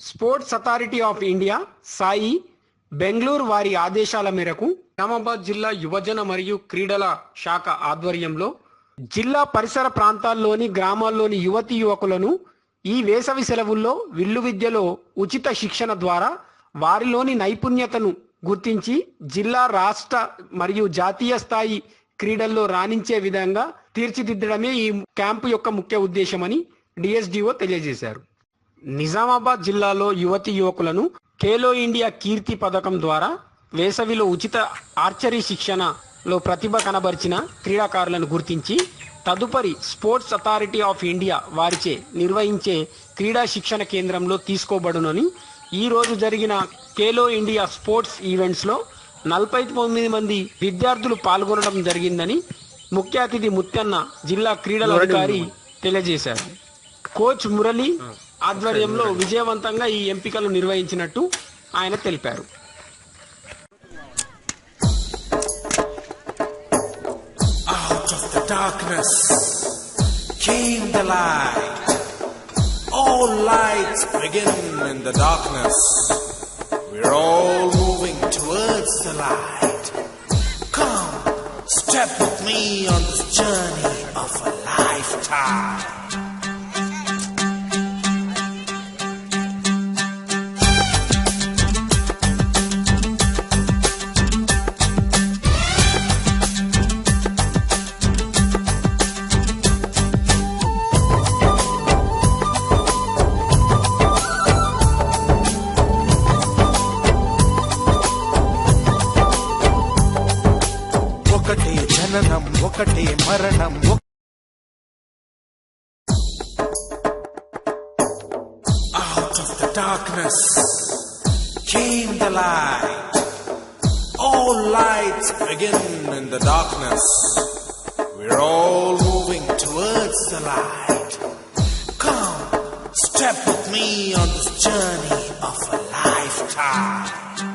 Sports authority of India SAI Bengaluru వారి ఆదేశాల మేరకు నిజామాబాద్ జిల్లా యువజన మరియు క్రీడల శాఖ ఆధ్వర్యంలో జిల్లా పరిసర ప్రాంతాల్లోని గ్రామాల్లోని యువతి యువకులను ఈ వేసవి సెలవుల్లో విల్లు విద్యలో ఉచిత శిక్షణ ద్వారా వారిలోని నైపుణ్యతను గుర్తించి జిల్లా రాష్ట్ర మరియు జాతీయ స్థాయి క్రీడల్లో రాణించే విధంగా తీర్చిదిద్దడమే ఈ క్యాంపు యొక్క ముఖ్య ఉద్దేశమని డిఎస్డిఓ తెలియజేశారు. నిజామాబాద్ జిల్లాలో యువతి యువకులను ఖేలో ఇండియా కీర్తి పథకం ద్వారా వేసవిలో ఉచిత ఆర్చరీ శిక్షణలో ప్రతిభ కనబరిచిన క్రీడాకారులను గుర్తించి తదుపరి స్పోర్ట్స్ అథారిటీ ఆఫ్ ఇండియా వారిచే నిర్వహించే క్రీడా శిక్షణ కేంద్రంలో తీసుకోబడునని ఈ రోజు జరిగిన ఖేలో ఇండియా స్పోర్ట్స్ ఈవెంట్స్లో నలభై తొమ్మిది మంది విద్యార్థులు పాల్గొనడం జరిగిందని ముఖ్య అతిథి ముత్యన్న జిల్లా క్రీడల అధికారి తెలియజేశారు. కోచ్ మురళి ఆధ్వర్యంలో విజయవంతంగా ఈ ఎంపికలు నిర్వహించినట్టు ఆయన తెలిపారు darkness came the light. All lights begin in the darkness. We're all moving towards the light. Come, step with me on this journey of a lifetime. జననం ఒకటే మరణం ఒక- Out of the darkness came the light. All lights begin in the darkness. We're all moving towards the light. Come, step with me on this journey of a lifetime.